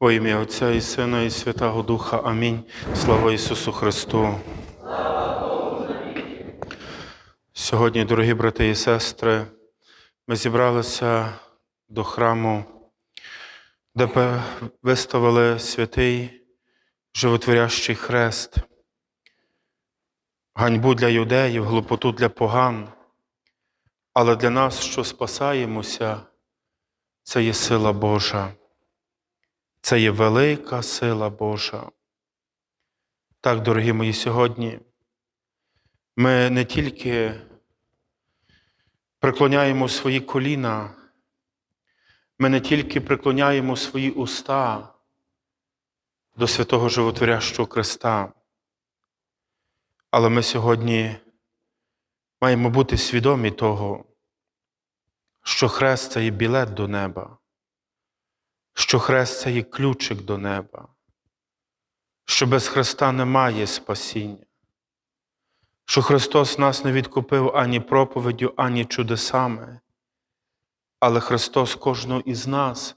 Во ім'я Отця і Сина, і Святого Духа. Амінь. Слава Ісусу Христу. Сьогодні, дорогі брати і сестри, ми зібралися до храму, де виставили святий животворящий хрест, ганьбу для юдеїв, глупоту для поган. Але для нас, що спасаємося, це є сила Божа. Це є велика сила Божа. Так, дорогі мої, сьогодні ми не тільки преклоняємо свої коліна, ми не тільки преклоняємо свої уста до святого Животворящого Христа, але ми сьогодні маємо бути свідомі того, що хрест це є білет до неба що хрест це є ключик до неба, що без Христа немає спасіння, що Христос нас не відкупив ані проповіддю, ані чудесами, але Христос кожного із нас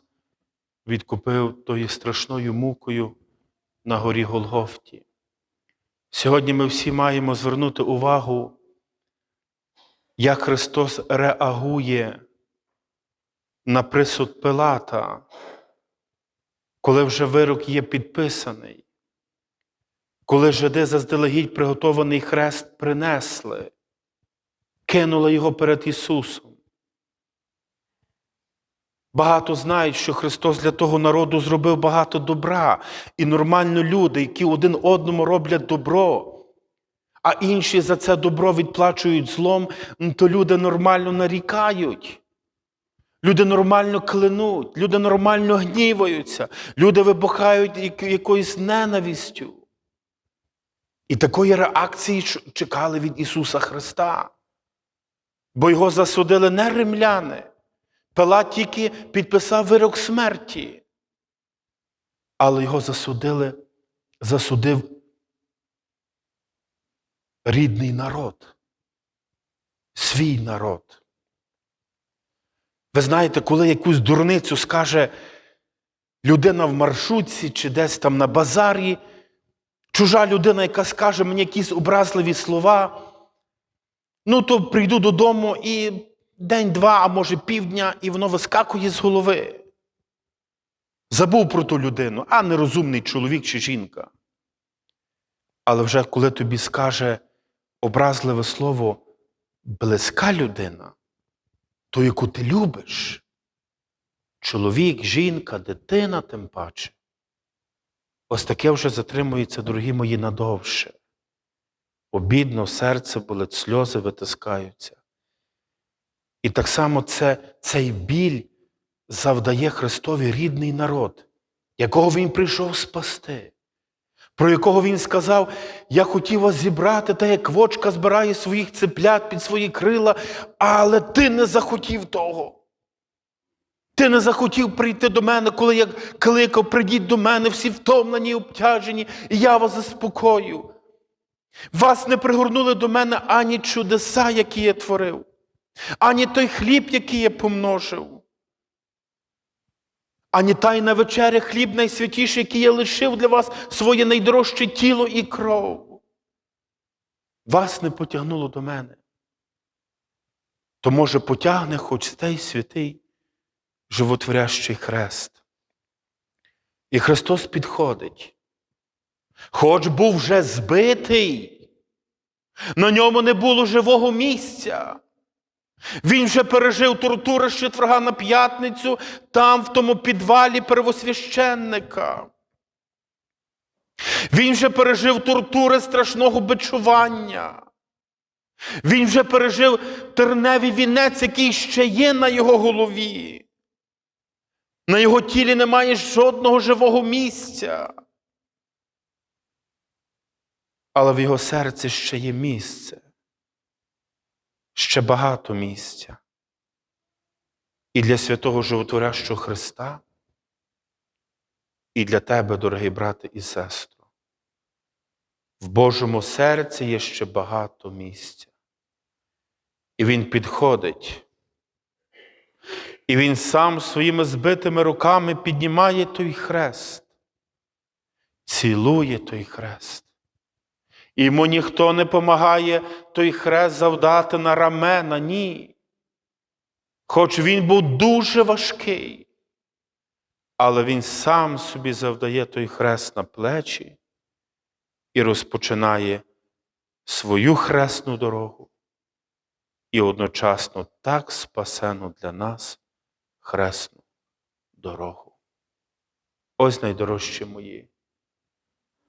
відкупив тою страшною мукою на горі Голгофті. Сьогодні ми всі маємо звернути увагу, як Христос реагує на присуд Пилата коли вже вирок є підписаний, коли жиди заздалегідь приготований хрест принесли, кинули його перед Ісусом. Багато знають, що Христос для того народу зробив багато добра, і нормально люди, які один одному роблять добро, а інші за це добро відплачують злом, то люди нормально нарікають. Люди нормально клянуть, люди нормально гніваються, люди вибухають якоюсь ненавистю. І такої реакції чекали від Ісуса Христа. Бо його засудили не римляни. Пилат тільки підписав вирок смерті. Але його засудили, засудив рідний народ, свій народ. Ви знаєте, коли якусь дурницю скаже людина в маршрутці чи десь там на базарі, чужа людина, яка скаже мені якісь образливі слова, ну то прийду додому і день-два, а може півдня, і воно вискакує з голови. Забув про ту людину, а нерозумний чоловік чи жінка. Але вже коли тобі скаже образливе слово близька людина, ту, яку ти любиш, чоловік, жінка, дитина, тим паче. Ось таке вже затримується, дорогі мої, надовше. Обідно, серце болить, сльози витискаються. І так само це, цей біль завдає Христові рідний народ, якого Він прийшов спасти, про якого Він сказав: Я хотів вас зібрати, та як вочка збирає своїх цеплят під свої крила, але ти не захотів того. Ти не захотів прийти до мене, коли я кликав, прийдіть до мене, всі втомлені і обтяжені, і я вас заспокою. Вас не пригорнули до мене ані чудеса, які я творив, ані той хліб, який я помножив, ані тайна вечеря, хліб найсвятіший, який я лишив для вас своє найдорожче тіло і кров. Вас не потягнуло до мене. То, може, потягне хоч цей святий животворящий хрест. І Христос підходить. Хоч був вже збитий, на ньому не було живого місця. Він вже пережив тортури з четверга на п'ятницю там, в тому підвалі первосвященника. Він вже пережив тортури страшного бичування. Він вже пережив терневий вінець, який ще є на його голові. На його тілі немає жодного живого місця. Але в його серці ще є місце, ще багато місця. І для святого Животворящого Христа, і для тебе, дорогий брате і сестро. В Божому серці є ще багато місця. І Він підходить І він сам своїми збитими руками піднімає той хрест, цілує той хрест. Йому ніхто не помагає той хрест завдати на рамена, ні. Хоч він був дуже важкий, але він сам собі завдає той хрест на плечі і розпочинає свою хресну дорогу і одночасно так спасену для нас хресну дорогу. Ось найдорожчі мої.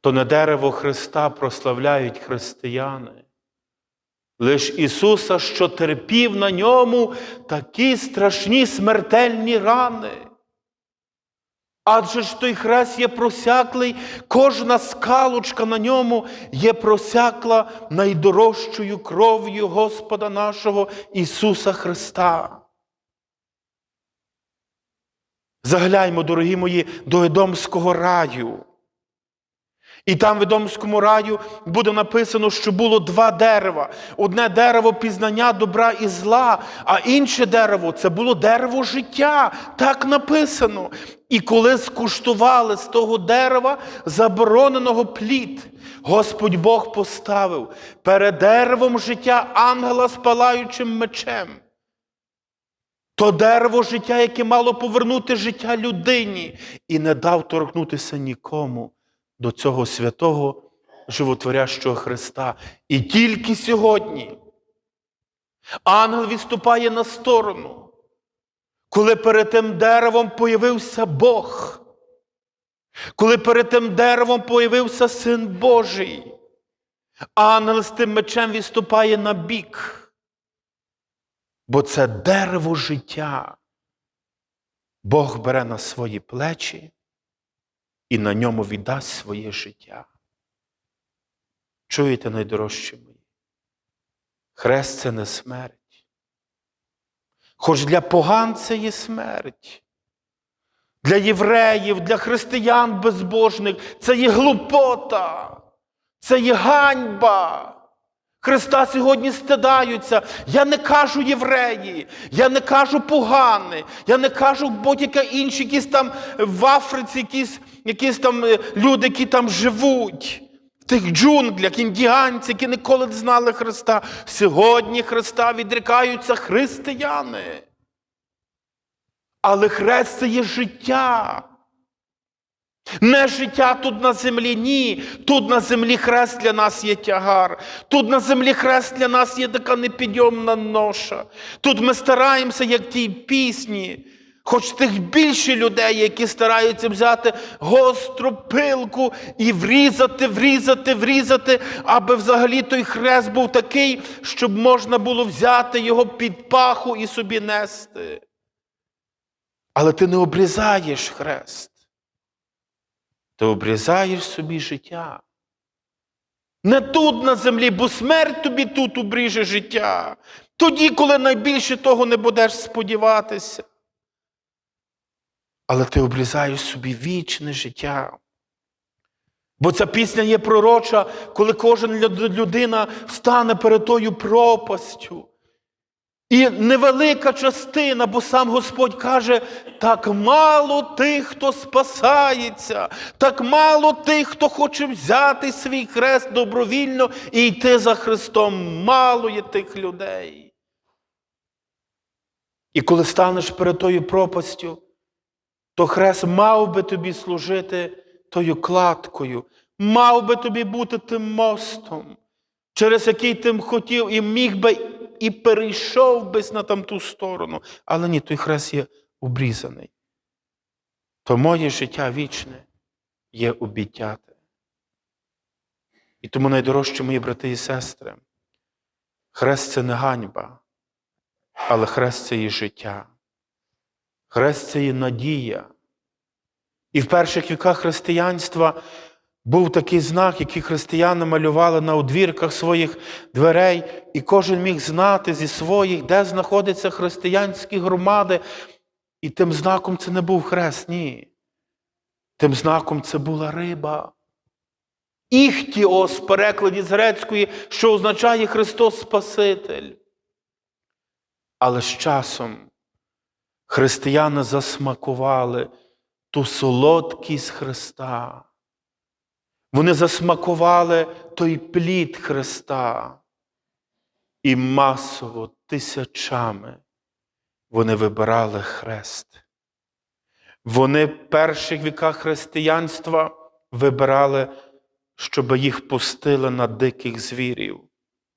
То не дерево Христа прославляють християни. Лиш Ісуса, що терпів на ньому такі страшні смертельні рани. Адже ж той хрест є просяклий, кожна скалочка на ньому є просякла найдорожчою кров'ю Господа нашого Ісуса Христа. Загляймо, дорогі мої, до Едомського раю. І там в Едомському раю буде написано, що було два дерева. Одне дерево пізнання добра і зла, а інше дерево це було дерево життя. Так написано. І коли скуштували з того дерева забороненого плід, Господь Бог поставив перед деревом життя ангела з палаючим мечем. То дерево життя, яке мало повернути життя людині, і не дав торкнутися нікому до цього святого животворящого Христа. І тільки сьогодні ангел відступає на сторону, коли перед тим деревом появився Бог, коли перед тим деревом появився Син Божий, ангел з тим мечем відступає на бік. Бо це дерево життя. Бог бере на свої плечі і на ньому віддасть своє життя. Чуєте, найдорожчі мої? Хрест це не смерть. Хоч для поган це є смерть. Для євреїв, для християн безбожних це є глупота, це є ганьба. Христа сьогодні стидаються. Я не кажу євреї, я не кажу погани, я не кажу будь-які інші, якісь там в Африці, якісь, якісь там е, люди, які там живуть. В тих джунглях, індіанці, які ніколи не знали Христа. Сьогодні Христа відрікаються християни. Але хрест це є життя. Не життя тут на землі, ні. Тут на землі хрест для нас є тягар. Тут на землі хрест для нас є така непідйомна ноша. Тут ми стараємося, як тій пісні. Хоч тих більше людей, які стараються взяти гостру пилку і врізати, врізати, врізати, аби взагалі той хрест був такий, щоб можна було взяти його під паху і собі нести. Але ти не обрізаєш хрест. Ти обрізаєш собі життя. Не тут на землі, бо смерть тобі тут обріже життя. Тоді, коли найбільше того не будеш сподіватися. Але ти обрізаєш собі вічне життя. Бо ця пісня є пророча, коли кожен людина встане перед тою пропастю. І невелика частина, бо сам Господь каже, так мало тих, хто спасається, так мало тих, хто хоче взяти свій хрест добровільно і йти за Христом. Мало є тих людей. І коли станеш перед тою пропастю, то хрест мав би тобі служити тою кладкою, мав би тобі бути тим мостом, через який ти хотів і міг би і перейшов би на там ту сторону. Але ні, той хрест є обрізаний. То моє життя вічне є обіттяте. І тому найдорожчі мої брати і сестри, хрест це не ганьба, але хрест це є життя. Хрест це є надія. І в перших віках християнства був такий знак, який християни малювали на одвірках своїх дверей, і кожен міг знати зі своїх, де знаходяться християнські громади. І тим знаком це не був хрест, ні. Тим знаком це була риба. Іхтіос в перекладі з грецької, що означає Христос Спаситель. Але з часом Християни засмакували ту солодкість Христа. Вони засмакували той плід Христа. І масово тисячами вони вибирали хрест. Вони в перших віках християнства вибирали, щоб їх пустили на диких звірів,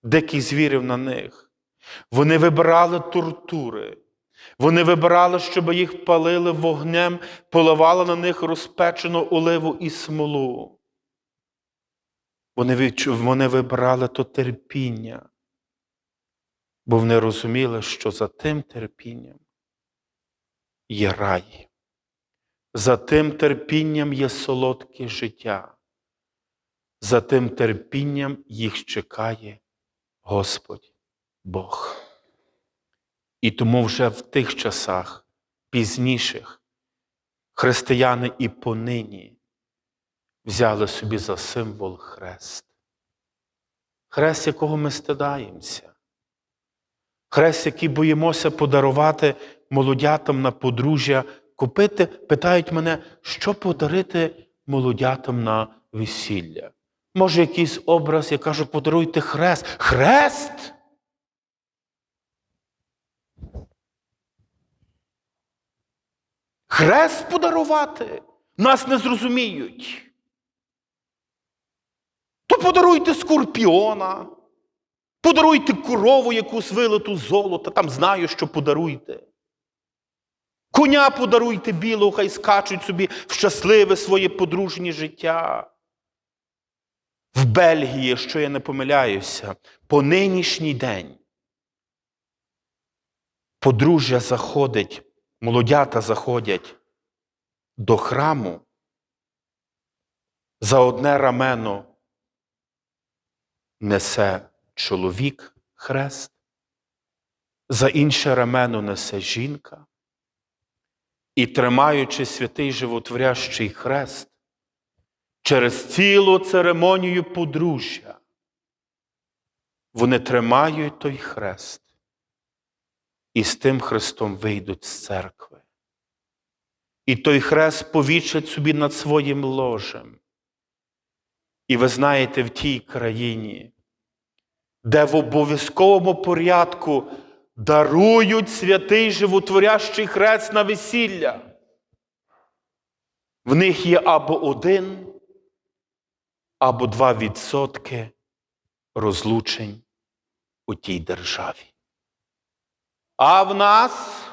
диких звірів на них. Вони вибирали тортури. Вони вибирали, щоб їх палили вогнем, поливали на них розпечену оливу і смолу. Вони, вибирали то терпіння, бо вони розуміли, що за тим терпінням є рай. За тим терпінням є солодке життя. За тим терпінням їх чекає Господь Бог. І тому вже в тих часах, пізніших, християни і понині взяли собі за символ хрест. Хрест, якого ми стидаємося. Хрест, який боїмося подарувати молодятам на подружжя, купити, питають мене, що подарити молодятам на весілля. Може, якийсь образ, я кажу, подаруйте хрест. Хрест? Хрест подарувати? Нас не зрозуміють. То подаруйте скорпіона, подаруйте корову якусь вилиту золота, там знаю, що подаруйте. Коня подаруйте білого, хай скачуть собі в щасливе своє подружнє життя. В Бельгії, що я не помиляюся, по нинішній день подружжя заходить, молодята заходять до храму за одне рамено несе чоловік хрест, за інше рамено несе жінка, і, тримаючи святий животворящий хрест, через цілу церемонію подружжя, вони тримають той хрест і з тим хрестом вийдуть з церкви. І той хрест повічать собі над своїм ложем. І ви знаєте, в тій країні, де в обов'язковому порядку дарують святий животворящий хрест на весілля. В них є або один, або два відсотки розлучень у тій державі. А в нас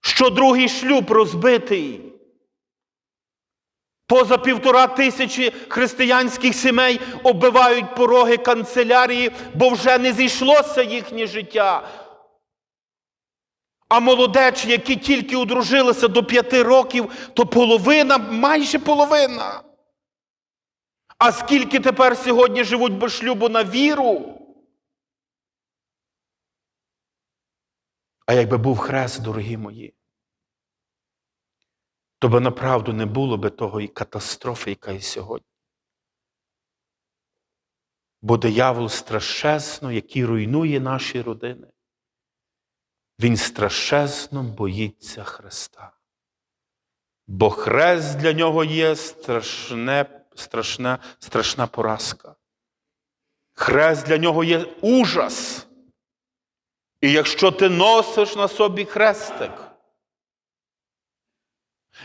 що другий шлюб розбитий. Поза півтора тисячі християнських сімей оббивають пороги канцелярії, бо вже не зійшлося їхнє життя. А молодечі, які тільки одружилися до п'яти років, то половина, майже половина. А скільки тепер сьогодні живуть без шлюбу на віру? А якби був хрест, дорогі мої, то би направду не було би того і катастрофи, яка є сьогодні. Бо диявол страшезно, який руйнує наші родини, він страшезно боїться Христа. Бо хрест для нього є страшне, страшна, страшна поразка. Хрест для нього є ужас. І якщо ти носиш на собі хрестик,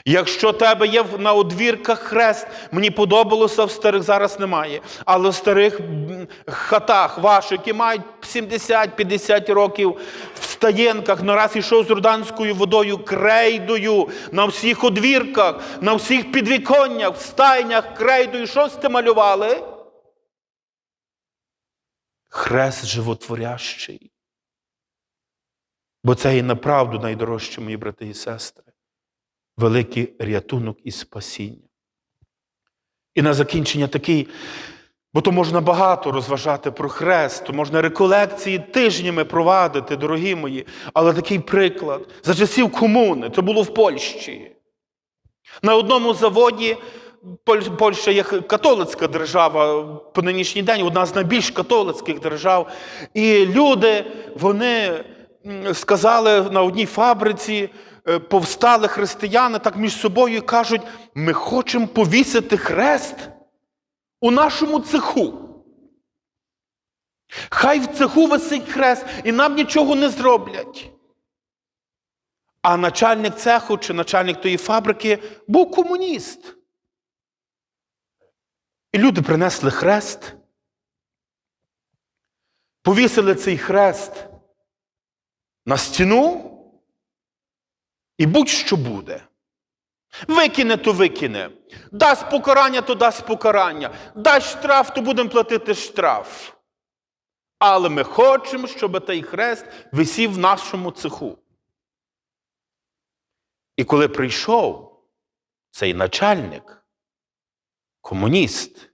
якщо тебе є на одвірках хрест, мені подобалося в старих зараз немає, але в старих хатах ваших, які мають 70-50 років, в стаєнках не раз ішов з руданською водою, крейдою, на всіх одвірках, на всіх підвіконнях, в стайнях, крейдою. Що сте малювали? Хрест животворящий. Бо це є направду найдорожче, мої брати і сестри, великий рятунок і спасіння. І на закінчення такий, бо то можна багато розважати про хрест, можна реколекції тижнями провадити, дорогі мої, але такий приклад. За часів комуни, це було в Польщі. На одному заводі Польща є католицька держава по нинішній день, одна з найбільш католицьких держав. І люди, вони сказали на одній фабриці, повстали християни так між собою і кажуть: ми хочемо повісити хрест у нашому цеху. Хай в цеху висить хрест, і нам нічого не зроблять. А начальник цеху чи начальник тої фабрики був комуніст. І люди принесли хрест, повісили цей хрест на стіну, і будь-що буде. Викине, то викине. Дасть покарання, то дасть покарання. Дасть штраф, то будемо платити штраф. Але ми хочемо, щоб той хрест висів в нашому цеху. І коли прийшов цей начальник, комуніст,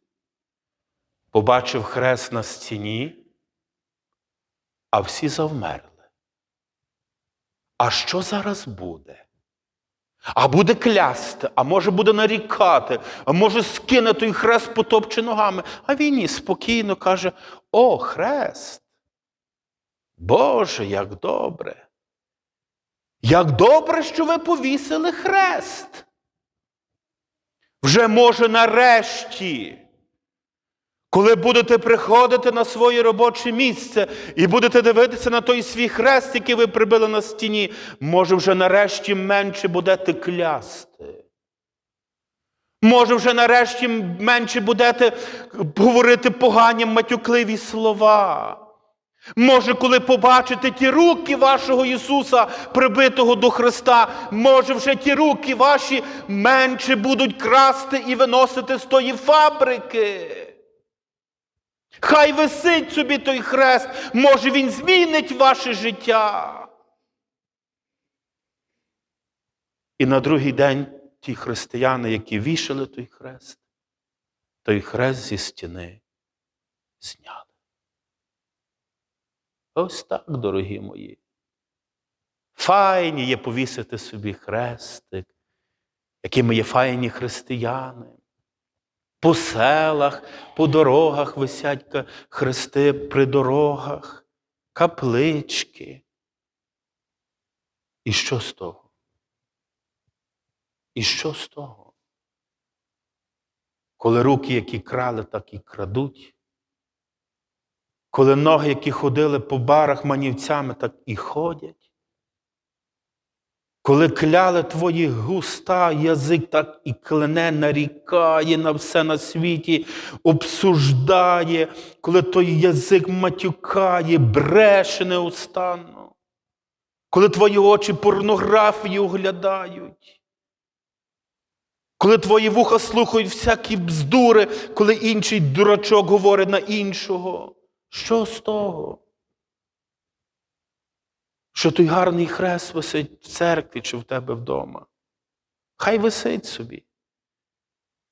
побачив хрест на стіні, а всі завмерли. А що зараз буде? А буде клясти, а може буде нарікати, а може скине той хрест потопче ногами. А він ні спокійно каже: О, хрест! Боже, як добре! Як добре, що ви повісили хрест. Вже може нарешті, коли будете приходити на своє робоче місце і будете дивитися на той свій хрест, який ви прибили на стіні, може вже нарешті менше будете клясти. Може, вже нарешті менше будете говорити погані матюкливі слова. Може, коли побачите ті руки вашого Ісуса, прибитого до Христа, може, вже ті руки ваші менше будуть красти і виносити з тої фабрики. Хай висить собі той хрест, може він змінить ваше життя. І на другий день ті християни, які вішали той хрест, той хрест зі стіни зняли. Ось так, дорогі мої. Файні є повісити собі хрестик, які ми є файні християни. По селах, по дорогах висять хрести при дорогах, каплички. І що з того? І що з того? Коли руки, які крали, так і крадуть. Коли ноги, які ходили по барах манівцями, так і ходять. Коли кляли твої густа, язик так і клене, нарікає на все на світі, обсуждає, коли той язик матюкає, бреше неустанно, коли твої очі порнографію оглядають, коли твої вуха слухають всякі бздури, коли інший дурачок говорить на іншого. Що з того? Що той гарний хрест висить в церкві чи в тебе вдома. Хай висить собі.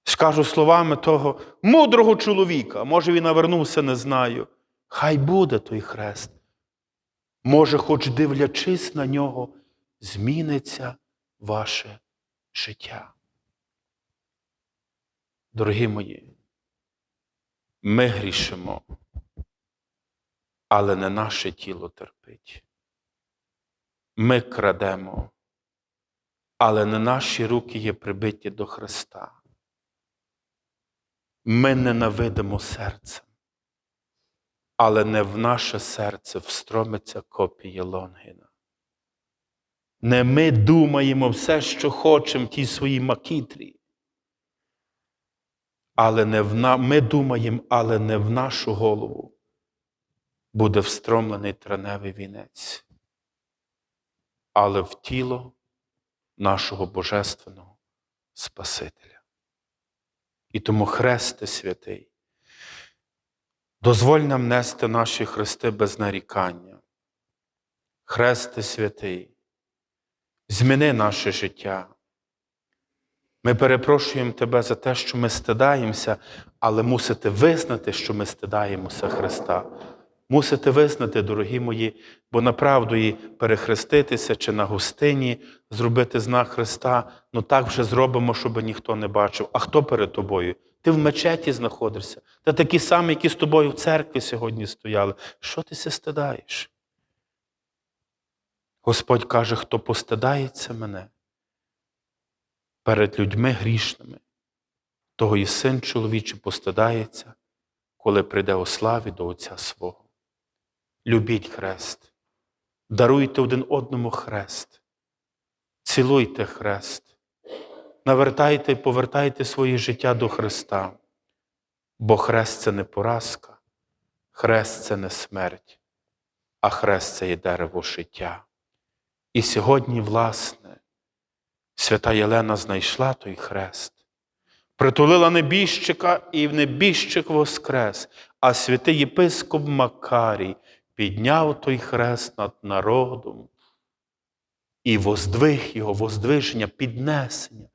Скажу словами того мудрого чоловіка, може він навернувся, не знаю. Хай буде той хрест. Може, хоч дивлячись на нього, зміниться ваше життя. Дорогі мої, ми грішимо але не наше тіло терпить. Ми крадемо, але не наші руки є прибиті до Христа. Ми ненавидимо серцем, але не в наше серце встромиться копія Лонгіна. Не ми думаємо все, що хочемо в тій своїй макітрі. Але не в на... ми думаємо, але не в нашу голову буде встромлений треневий вінець, але в тіло нашого Божественного Спасителя. І тому Хресте святий, дозволь нам нести наші хрести без нарікання. Хресте святий, зміни наше життя. Ми перепрошуємо Тебе за те, що ми стидаємося, але мусите визнати, що ми стидаємося Христа. Мусите визнати, дорогі мої, бо направду і перехреститися чи на гостині зробити знак Христа, ну так вже зробимо, щоб ніхто не бачив. А хто перед тобою? Ти в мечеті знаходишся. Та такі самі, які з тобою в церкві сьогодні стояли. Що ти се стидаєш? Господь каже, хто постидається мене перед людьми грішними, того і син чоловічий постидається, коли прийде у славі до Отця свого. Любіть хрест, даруйте один одному хрест, цілуйте хрест, навертайте і повертайте своє життя до Христа, бо хрест це не поразка, хрест це не смерть, а хрест це є дерево життя. І сьогодні, власне, свята Єлена знайшла той хрест, притулила небіжчика, і в небіжчик воскрес, а святий єпископ Макарій підняв той хрест над народом і воздвиг його, воздвиження, піднесення,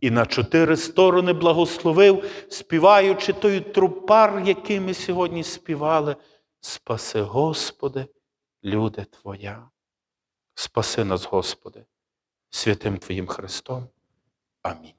і на чотири сторони благословив, співаючи той трупар, який ми сьогодні співали. Спаси, Господи, люди Твоя. Спаси нас, Господи, святим Твоїм Христом. Амінь.